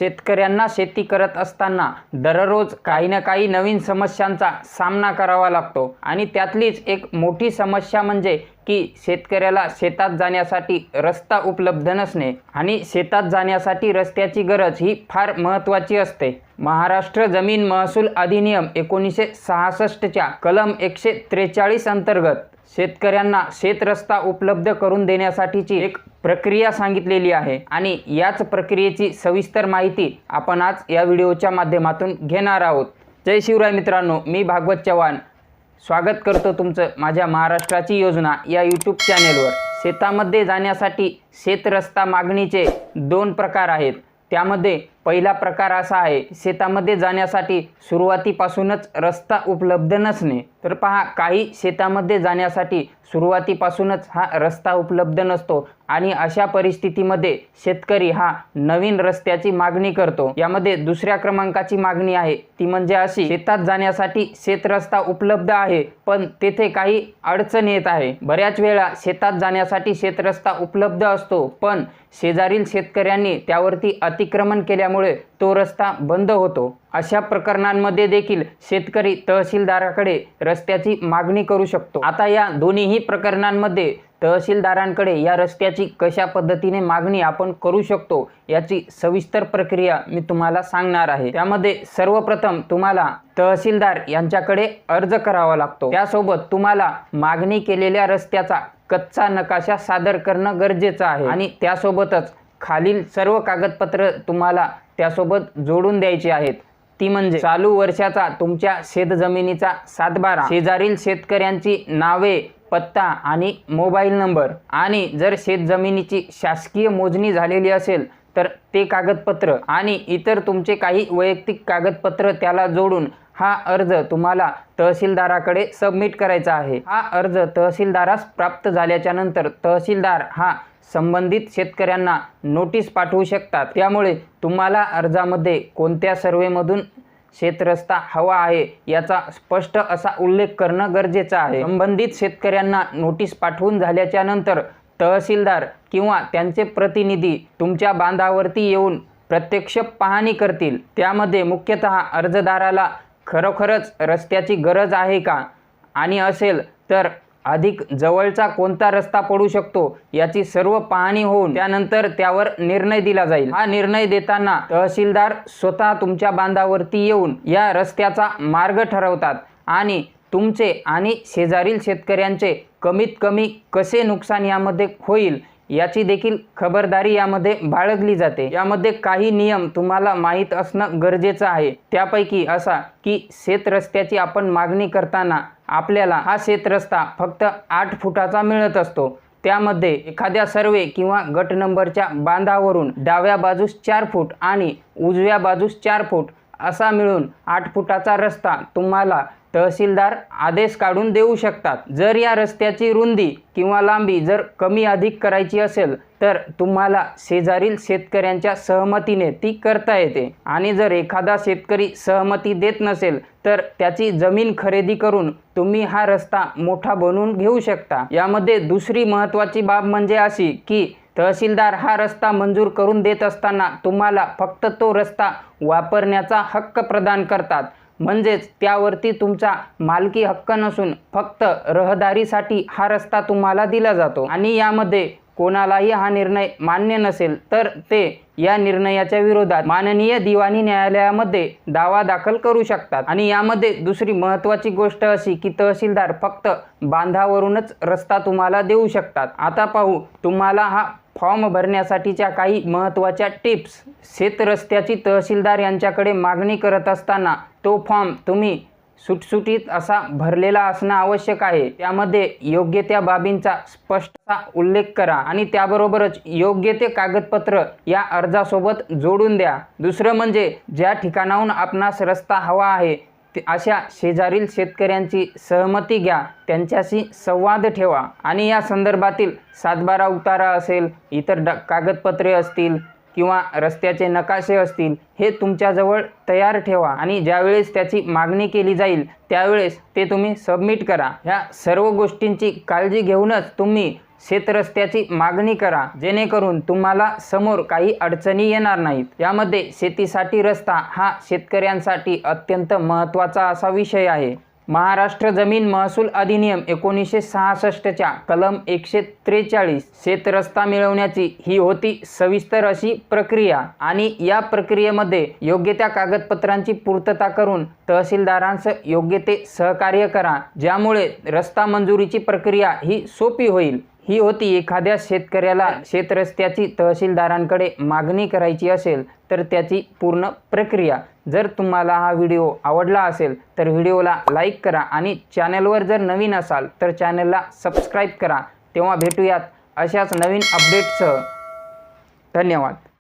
शेतकऱ्यांना शेती करत असताना दररोज काही ना काही नवीन समस्यांचा सामना करावा लागतो. आणि त्यातलीच एक मोठी समस्या म्हणजे की शेतकऱ्याला शेतात जाण्यासाठी रस्ता उपलब्ध नसणे आणि शेतात जाण्यासाठी रस्त्याची गरज ही फार महत्त्वाची असते. महाराष्ट्र जमीन महसूल अधिनियम एकोणीसशे सहासष्टच्या कलम एकशे त्रेचाळीस अंतर्गत शेतकऱ्यांना शेतरस्ता उपलब्ध करून देण्यासाठीची एक प्रक्रिया सांगितलेली आहे आणि याच प्रक्रियेची सविस्तर माहिती आपण आज या व्हिडिओच्या माध्यमातून घेणार आहोत. जय शिवराय मित्रांनो मी भागवत चव्हाण. स्वागत करतो तुमचं माझ्या महाराष्ट्राची योजना या यूट्यूब चॅनेलवर शेतामध्ये जाण्यासाठी शेतरस्ता मागणीचे दोन प्रकार आहेत. त्यामध्ये पहिला प्रकार असा आहे शेतामध्ये जाण्यासाठी सुरुवातीपासूनच रस्ता उपलब्ध नसणे. तर पहा काही शेतामध्ये जाण्यासाठी सुरुवातीपासूनच हा रस्ता उपलब्ध नसतो आणि अशा परिस्थितीमध्ये शेतकरी हा नवीन रस्त्याची मागणी करतो. यामध्ये दुसऱ्या क्रमांकाची मागणी आहे. ती म्हणजे अशी शेतात जाण्यासाठी शेतरस्ता उपलब्ध आहे पण तेथे काही अडचण येत आहे. बऱ्याच वेळा शेतात जाण्यासाठी शेतरस्ता उपलब्ध असतो पण शेजारील शेतकऱ्यांनी त्यावरती अतिक्रमण केल्या केल्यामुळे तो रस्ता बंद होतो. अशा प्रकरणांमध्ये देखील शेतकरी तहसीलदाराकडे रस्त्याची मागणी करू शकतो. आता या दोन्हीही प्रकरणांमध्ये तहसीलदारांकडे या रस्त्याची कशा पद्धतीने मागणी आपण करू शकतो याची सविस्तर प्रक्रिया मी तुम्हाला सांगणार आहे. त्यामध्ये सर्वप्रथम तुम्हाला तहसीलदार यांच्याकडे अर्ज करावा लागतो. त्यासोबत तुम्हाला मागणी केलेल्या रस्त्याचा कच्चा नकाशा सादर करणं गरजेचं आहे. आणि त्यासोबतच खालील सर्व कागदपत्र तुम्हाला त्यासोबत जोडून द्यायची आहेत. ती म्हणजे चालू वर्षाचा तुमच्या शेतजमिनीचा सातबारा शेजारील शेतकऱ्यांची नावे पत्ता आणि मोबाईल नंबर. आणि जर शेतजमिनीची शासकीय मोजणी झालेली असेल तर ते कागदपत्र आणि इतर तुमचे काही वैयक्तिक कागदपत्र त्याला जोडून हा अर्ज तुम्हाला तहसीलदाराकडे सबमिट करायचा आहे. हा अर्ज तहसीलदारास प्राप्त झाल्याच्यानंतर तहसीलदार हा संबंधित शेतकऱ्यांना नोटीस पाठवू शकतात. त्यामुळे तुम्हाला अर्जामध्ये कोणत्या सर्वेमधून शेतरस्ता हवा आहे याचा स्पष्ट असा उल्लेख करणं गरजेचं आहे. संबंधित शेतकऱ्यांना नोटीस पाठवून झाल्याच्यानंतर तहसीलदार किंवा त्यांचे प्रतिनिधी तुमच्या बांधावरती येऊन प्रत्यक्ष पाहणी करतील. त्यामध्ये मुख्यतः अर्जदाराला खरोखरच रस्त्याची गरज आहे का? आणि असेल तर अधिक जवळचा कोणता रस्ता पडू शकतो? याची सर्व पाहणी होऊन त्यानंतर त्यावर निर्णय दिला जाईल. हा निर्णय देताना तहसीलदार स्वतः तुमच्या बांधावरती येऊन या रस्त्याचा मार्ग ठरवतात आणि तुमचे आणि शेजारील शेतकऱ्यांचे कमीत कमी कसे नुकसान यामध्ये होईल याची देखील खबरदारी यामध्ये बाळगली जाते. यामध्ये काही नियम तुम्हाला माहीत असणं गरजेचं आहे. त्यापैकी असा की शेत रस्त्याची आपण मागणी करताना आपल्याला हा शेत रस्ता फक्त आठ फुटाचा मिळत असतो. त्यामध्ये एखाद्या सर्वे किंवा गट नंबरच्या बांधावरून डाव्या बाजूस चार फूट आणि उजव्या बाजूस चार फूट असा मिळून आठ फुटाचा रस्ता तुम्हाला तहसीलदार आदेश काढून देऊ शकतात. जर या रस्त्याची रुंदी किंवा लांबी जर कमी अधिक करायची असेल तर तुम्हाला शेजारील शेतकऱ्यांच्या सहमतीने ती करता येते. आणि जर एखादा शेतकरी सहमती देत नसेल तर त्याची जमीन खरेदी करून तुम्ही हा रस्ता मोठा बनवून घेऊ शकता. यामध्ये दुसरी महत्त्वाची बाब म्हणजे अशी की तहसीलदार हा रस्ता मंजूर करून देत असताना तुम्हाला फक्त तो रस्ता वापरण्याचा हक्क प्रदान करतात. म्हणजेच त्यावरती तुमचा मालकी हक्क नसून फक्त रहदारीसाठी हा रस्ता तुम्हाला दिला जातो. आणि यामध्ये कोणालाही हा निर्णय मान्य नसेल तर ते या निर्णयाच्या विरोधात माननीय दिवाणी न्यायालयामध्ये दावा दाखल करू शकतात. आणि यामध्ये दुसरी महत्त्वाची गोष्ट अशी की तहसीलदार फक्त बांधावरूनच रस्ता तुम्हाला देऊ शकतात. आता पाहू तुम्हाला हा फॉर्म भरण्यासाठीच्या काही महत्त्वाच्या टिप्स. शेतरस्त्याची तहसीलदार यांच्याकडे मागणी करत असताना तो फॉर्म तुम्ही सुटसुटीत असा भरलेला असणं आवश्यक आहे. त्यामध्ये योग्य त्या बाबींचा स्पष्ट उल्लेख करा आणि त्याबरोबरच योग्य ते कागदपत्र या अर्जासोबत जोडून द्या. दुसरं म्हणजे ज्या ठिकाणाहून आपणास रस्ता हवा आहे अशा शेजारील शेतकऱ्यांची सहमती घ्या त्यांच्याशी संवाद ठेवा आणि या संदर्भातील सातबारा उतारा असेल इतर ड कागदपत्रे असतील किंवा रस्त्याचे नकाशे असतील हे तुमच्याजवळ तयार ठेवा आणि ज्यावेळेस त्याची मागणी केली जाईल त्यावेळेस ते तुम्ही सबमिट करा. ह्या सर्व गोष्टींची काळजी घेऊनच तुम्ही शेतरस्त्याची मागणी करा जेणेकरून तुम्हाला समोर काही अडचणी येणार नाहीत. यामध्ये शेतीसाठी रस्ता हा शेतकऱ्यांसाठी अत्यंत महत्त्वाचा असा विषय आहे. महाराष्ट्र जमीन महसूल अधिनियम एकोणीसशे सहासष्टच्या कलम एकशे त्रेचाळीस शेतरस्ता मिळवण्याची ही होती सविस्तर अशी प्रक्रिया आणि या प्रक्रियेमध्ये योग्य त्या कागदपत्रांची पूर्तता करून तहसीलदारांचं योग्य ते सहकार्य करा ज्यामुळे रस्ता मंजुरीची प्रक्रिया ही सोपी होईल. ही होती एखाद्या शेतकऱ्याला शेतरस्त्याची तहसीलदारांकडे मागणी करायची असेल तर त्याची पूर्ण प्रक्रिया. जर तुम्हाला हा व्हिडिओ आवडला असेल तर व्हिडिओला लाईक करा आणि चॅनलवर जर नवीन असाल तर चॅनलला सबस्क्राईब करा. तेव्हा भेटूयात अशाच नवीन अपडेटसह. धन्यवाद.